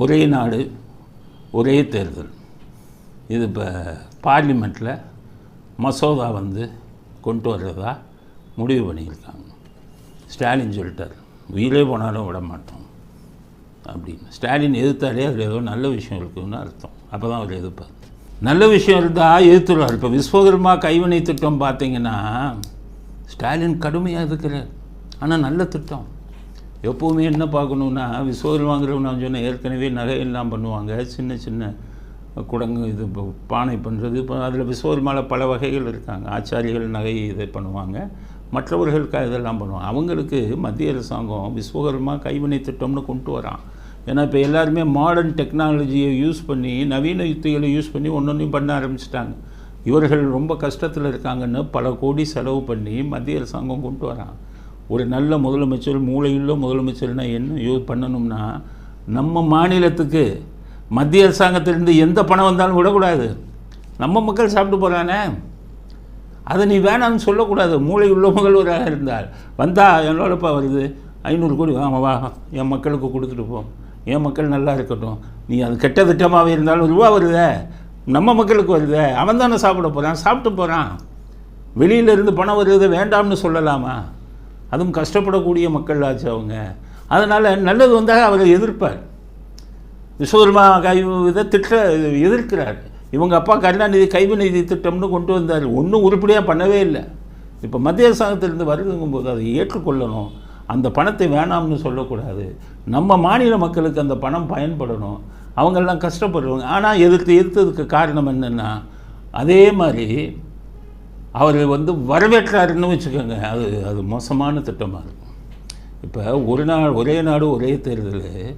ஒரே நாடு ஒரே தேர்தல். இது இப்போ பார்லிமெண்ட்டில் மசோதா வந்து கொண்டு வர்றதா முடிவு பண்ணியிருக்காங்க. ஸ்டாலின் சொல்லிட்டார் உயிரே போனாலும் விட மாட்டோம் அப்படின்னு. ஸ்டாலின் எதிர்த்தாலே அதில் ஏதோ நல்ல விஷயம் இருக்குன்னு அர்த்தம். அப்போ தான் அவர் எதிர்ப்பார். நல்ல விஷயம் இருந்தால் எதிர்த்துருவார். இப்போ விஸ்வகர்மா கைவினை திட்டம் பார்த்தீங்கன்னா ஸ்டாலின் கடுமையாக இருக்கிறார் ஆனால் நல்ல திட்டம். எப்போவுமே என்ன பார்க்கணுன்னா விஸ்வகர்மாங்கிறவங்க நான் சொன்னேன் ஏற்கனவே நகையெல்லாம் பண்ணுவாங்க சின்ன சின்ன குடங்கு இது இப்போ பானை பண்ணுறது இப்போ அதில் விஸ்வகர்மாவில் பல வகைகள் இருக்காங்க. ஆச்சாரிகள் நகை இதை பண்ணுவாங்க மற்றவர்களுக்கு இதெல்லாம் பண்ணுவாங்க. அவங்களுக்கு மத்திய அரசாங்கம் விஸ்வகர்மா கைவினை திட்டம்னு கொண்டு வரான். ஏன்னா இப்போ எல்லாருமே மாடர்ன் டெக்னாலஜியை யூஸ் பண்ணி நவீன யுக்திகளை யூஸ் பண்ணி ஒன்றொன்றையும் பண்ண ஆரம்பிச்சிட்டாங்க. இவர்கள் ரொம்ப கஷ்டத்தில் இருக்காங்கன்னு பல கோடி செலவு பண்ணி மத்திய அரசாங்கம் கொண்டு வரான். ஒரு நல்ல முதலமைச்சர் மூளையுள்ள முதலமைச்சர்னா என்ன? யூ பண்ணணும்னா நம்ம மாநிலத்துக்கு மத்திய அரசாங்கத்திலிருந்து எந்த பணம் வந்தாலும் விடக்கூடாது. நம்ம மக்கள் சாப்பிட்டு போகிறானே அதை நீ வேணாம்னு சொல்லக்கூடாது. மூளை உள்ள முதல்வராக இருந்தால் வந்தால் என்னோடப்பா வருது. ஐநூறு கோடி வாங்க வா. என் மக்களுக்கு கொடுத்துட்டு போ. என் மக்கள் நல்லா இருக்கட்டும். நீ அது கெட்ட திட்டமாகவே இருந்தாலும் ரூபா வருதே. நம்ம மக்களுக்கு வருதே. அவன் தானே சாப்பிட போகிறான் சாப்பிட்டு போகிறான் வெளியிலேருந்து பணம் வருது வேண்டாம்னு சொல்லலாமா? அதுவும் கஷ்டப்படக்கூடிய மக்கள் ஆச்சு அவங்க. அதனால் நல்லது வந்தால் அவர் எதிர்ப்பார். விஸ்வகர்மா கை இதை திட்ட எதிர்க்கிறார். இவங்க அப்பா கருணாநிதி கைவிநிதி திட்டம்னு கொண்டு வந்தார். ஒன்றும் உருப்படியாக பண்ணவே இல்லை. இப்போ மத்திய அரசாங்கத்திலிருந்து வருதுங்கும்போது அதை ஏற்றுக்கொள்ளணும். அந்த பணத்தை வேணாம்னு சொல்லக்கூடாது. நம்ம மாநில மக்களுக்கு அந்த பணம் பயன்படணும். அவங்கெல்லாம் கஷ்டப்படுறவங்க. ஆனால் எதிர்த்து எதிர்த்ததுக்கு காரணம் என்னென்னா அதே மாதிரி அவர் வந்து வரவேற்றாருன்னு வச்சுக்கோங்க. அது அது மோசமான திட்டமாக இருக்கும் இப்போ ஒரு நாள் ஒரே நாடு ஒரே தேர்தல்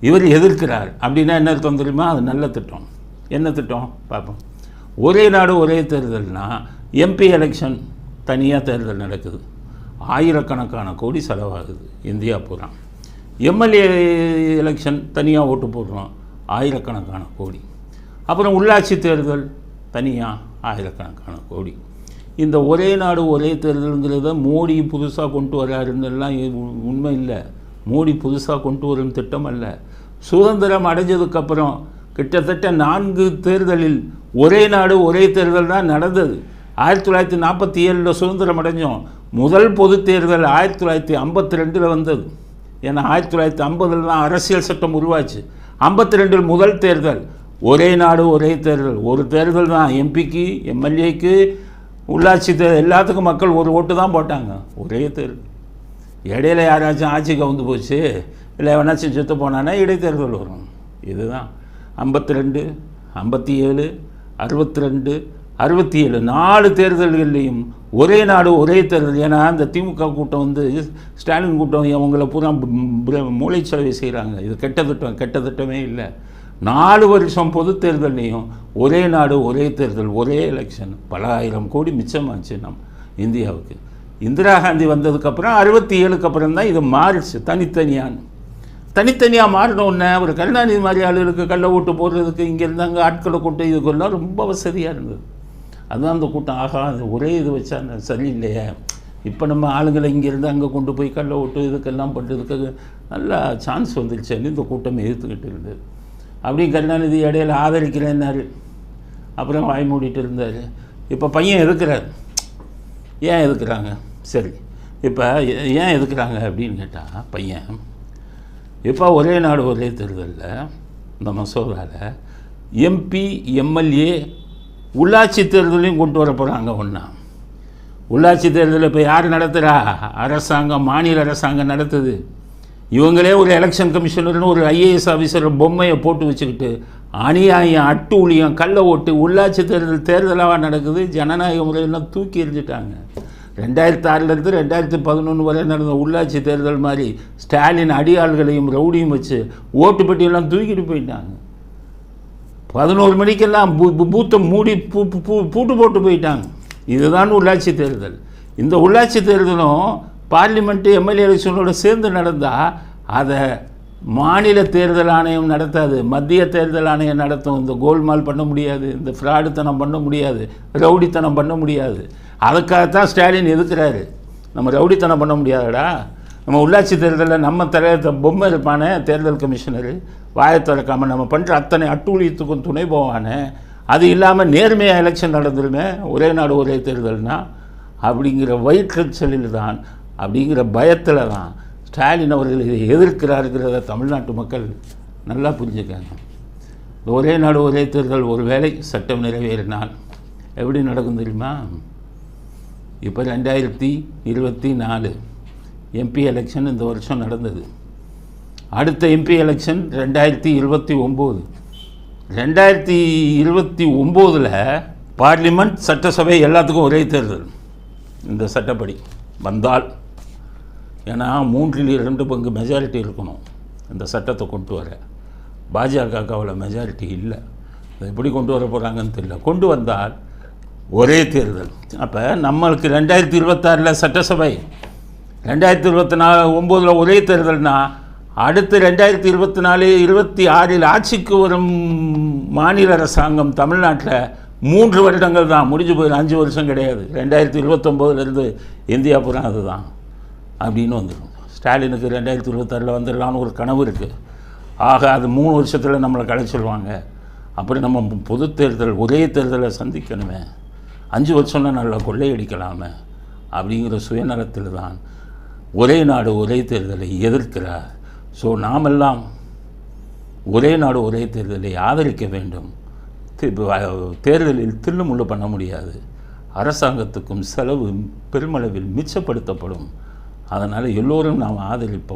இவர் எதிர்க்கிறார். அப்படின்னா என்ன அர்த்தம் தெரியுமா? அது நல்ல திட்டம். என்ன திட்டம்? பார்ப்போம். ஒரே நாடு ஒரே தேர்தல்னால் எம்பி எலெக்ஷன் தனியாக தேர்தல் நடக்குது. ஆயிரக்கணக்கான கோடி செலவாகுது. இந்தியா பூரா. எம்எல்ஏ எலெக்ஷன் தனியாக ஓட்டு போடுறோம். ஆயிரக்கணக்கான கோடி. அப்புறம் உள்ளாட்சி தேர்தல் தனியாக ஆயிரக்கணக்கான கோடி. இந்த ஒரே நாடு ஒரே தேர்தலுங்கிறத மோடி புதுசாக கொண்டு வராருன்னெல்லாம் உண்மை இல்லை. மோடி புதுசாக கொண்டு வரும் திட்டம் அல்ல. சுதந்திரம் அடைஞ்சதுக்கப்புறம் கிட்டத்தட்ட நான்கு தேர்தலில் ஒரே நாடு ஒரே தேர்தல் தான் நடந்தது. ஆயிரத்தி தொள்ளாயிரத்தி நாற்பத்தி ஏழில் சுதந்திரம் அடைஞ்சோம். முதல் பொது தேர்தல் ஆயிரத்தி தொள்ளாயிரத்தி ஐம்பத்தி ரெண்டில் வந்தது. ஏன்னா ஆயிரத்தி தொள்ளாயிரத்தி ஐம்பதில் தான் அரசியல் சட்டம் உருவாச்சு. ஐம்பத்தி ரெண்டில் முதல் தேர்தல். ஒரே நாடு ஒரே தேர்தல். ஒரு தேர்தல் தான் எம்பிக்கு எம்எல்ஏக்கு உள்ளாட்சி தேர்தல் எல்லாத்துக்கும் மக்கள் ஒரு ஓட்டு தான் போட்டாங்க. ஒரே தேர்தல் இடையில யாராச்சும் ஆட்சி கவுந்து போச்சு இல்லை எவனாச்சும் செத்து போனானா இடைத்தேர்தல் வரும். இதுதான். ஐம்பத்தி ரெண்டு ஐம்பத்தி ஏழு அறுபத்தி ரெண்டு அறுபத்தி ஏழு நாலு தேர்தல்கள்லையும் ஒரே நாடு ஒரே தேர்தல். ஏன்னா அந்த திமுக கூட்டம் வந்து ஸ்டாலின் கூட்டம் அவங்கள பூரா மூளைச்சலவை செய்கிறாங்க இது கெட்ட திட்டம் கெட்ட திட்டமே இல்லை. நாலு வருஷம் பொது தேர்தல்லையும் ஒரே நாடு ஒரே தேர்தல் ஒரே எலெக்ஷன் பல ஆயிரம் கோடி மிச்சமாச்சு நம் இந்தியாவுக்கு. இந்திரா காந்தி வந்ததுக்கப்புறம் அறுபத்தி ஏழுக்கு அப்புறம் தான் இது மாறிடுச்சு தனித்தனியான்னு தனித்தனியாக மாறினோன்னே ஒரு கருணாநிதி மாதிரி ஆளுகளுக்கு கள்ள ஓட்டு போடுறதுக்கு இங்கே இருந்தாங்க ஆட்களை கூட்டம் இதுக்கெல்லாம் ரொம்ப வசதியாக இருந்தது. அதுதான் அந்த கூட்டம். ஆகா அது ஒரே இது வச்சா சரியில்லையே. இப்போ நம்ம ஆளுங்களை இங்கேருந்து அங்கே கொண்டு போய் கள்ள ஓட்டு இதுக்கெல்லாம் பண்ணுறதுக்கு நல்லா சான்ஸ் வந்துருச்சுன்னு இந்த கூட்டம் எதிர்த்துக்கிட்டு இருந்தது. அப்படியும் கருணாநிதி இடையில ஆதரிக்கிறேன்னாரு. அப்புறம் வாய் மூடிட்டு இருந்தார். இப்போ பையன் எதுக்குறார் ஏன் எதுக்குறாங்க? சரி. இப்போ ஏன் எதுக்குறாங்க அப்படின்னு கேட்டால் பையன் இப்போ ஒரே நாடு ஒரே தேர்தலில் இந்த மசோதாவில் எம்பி எம்எல்ஏ உள்ளாட்சி தேர்தலையும் கொண்டு வர போகிறாங்க ஒன்றா உள்ளாட்சி தேர்தலில் இப்போ யார் நடத்துகிறா அரசாங்கம் மாநில அரசாங்கம் நடத்துது. இவங்களே ஒரு எலெக்ஷன் கமிஷனர்னு ஒரு ஐஏஎஸ் ஆஃபீஸர் பொம்மையை போட்டு வச்சுக்கிட்டு அநியாயம் அட்டு ஊழியம் கள்ள ஓட்டு உள்ளாட்சி தேர்தல் தேர்தலாக நடக்குது ஜனநாயக முறையெல்லாம் தூக்கி எறிஞ்சிட்டாங்க. ரெண்டாயிரத்தி ஆறுலேருந்து ரெண்டாயிரத்தி பதினொன்று வரை நடந்த உள்ளாட்சி தேர்தல் மாதிரி ஸ்டாலின் அடியாள்களையும் ரவுடியும் வச்சு ஓட்டு பெட்டியெல்லாம் தூக்கிட்டு போயிட்டாங்க. பதினோரு மணிக்கெல்லாம் பூ பூத்தை மூடி பூ- பூ பூட்டு போட்டு போயிட்டாங்க. இதுதான் உள்ளாட்சி தேர்தல். இந்த உள்ளாட்சி தேர்தலும் பார்லிமெண்ட்டு எம்எல்ஏ எலெக்ஷனோடு சேர்ந்து நடந்தால் அதை மாநில தேர்தல் ஆணையம் நடத்தாது மத்திய தேர்தல் ஆணையம் நடத்தும். இந்த கோல்மால் பண்ண முடியாது இந்த ஃப்ராடுத்தனம் பண்ண முடியாது ரவுடித்தனம் பண்ண முடியாது. அதுக்காகத்தான் ஸ்டாலின் எதுக்குறாரு நம்ம ரவுடித்தனம் பண்ண முடியாதடா. நம்ம உள்ளாட்சி தேர்தலில் நம்ம தலைவர் பொம்மை இருப்பானே தேர்தல் கமிஷனர். வாயை திறக்காமல் நம்ம பண்ணுற அத்தனை அட்டூழியத்துக்கும் துணை போவானே. அது இல்லாமல் நேர்மையாக எலெக்ஷன் நடந்துருமே ஒரே நாடு ஒரே தேர்தல்னா அப்படிங்கிற வயிற்றுச்சலில் தான் அப்படிங்கிற பயத்தில் தான் ஸ்டாலின் அவர்கள் இதை எதிர்க்கிறாருங்கிறத தமிழ்நாட்டு மக்கள் நல்லா புரிஞ்சுக்காங்க ஒரே நாடு ஒரே தேர்தல் ஒரு வேளை சட்டம் நிறைவேறினால் எப்படி நடக்கும் தெரியுமா? இப்போ ரெண்டாயிரத்தி இருபத்தி நாலு எம்பி எலெக்ஷன் இந்த வருஷம் நடந்தது. அடுத்த எம்பி எலெக்ஷன் ரெண்டாயிரத்தி இருபத்தி ஒம்பது. ரெண்டாயிரத்தி இருபத்தி ஒம்போதில் பார்லிமெண்ட் சட்டசபை எல்லாத்துக்கும் ஒரே தேர்தல். இந்த சட்டப்படி வந்தால் ஏன்னா மூன்றில் இரண்டு பங்கு மெஜாரிட்டி இருக்கணும். இந்த சட்டத்தை கொண்டு வர. பாஜகவுக்கு அவ்வளோ மெஜாரிட்டி இல்லை. அதை எப்படி கொண்டு வர போகிறாங்கன்னு தெரியல. கொண்டு வந்தால் ஒரே தேர்தல். அப்போ நம்மளுக்கு ரெண்டாயிரத்தி இருபத்தாறில் சட்டசபை. ரெண்டாயிரத்தி இருபத்தி நாலு ஒம்போதில் ஒரே தேர்தல்னா அடுத்து ரெண்டாயிரத்தி இருபத்தி நாலு இருபத்தி ஆறில் ஆட்சிக்கு வரும் மாநில அரசாங்கம் தமிழ்நாட்டில் மூன்று வருடங்கள் தான். முடிஞ்சு போயிடும் அஞ்சு வருஷம் கிடையாது. ரெண்டாயிரத்தி இருபத்தொம்போதுலேருந்து இந்தியா பூரா அதுதான். அப்படின்னு வந்துடும். ஸ்டாலினுக்கு ரெண்டாயிரத்தி இருபத்தாறில் வந்துடலான்னு ஒரு கனவு இருக்குது ஆக அது மூணு வருஷத்தில் நம்மளை கலைச்சிடுவாங்க அப்படி நம்ம பொது தேர்தல் ஒரே தேர்தலை சந்திக்கணுமே. அஞ்சு வருஷம்னா நல்லா கொள்ளையடிக்கலாமே. அப்படிங்கிற சுயநலத்தில் தான் ஒரே நாடு ஒரே தேர்தலை எதிர்க்கிறார். ஸோ நாமெல்லாம் ஒரே நாடு ஒரே தேர்தலை ஆதரிக்க வேண்டும். தேர்தலில் தில்லுமுள்ளு பண்ண முடியாது. அரசாங்கத்துக்கும் செலவு பெருமளவில் மிச்சப்படுத்தப்படும். அதனால் எல்லோரும் நாம் ஆதரிப்போம்.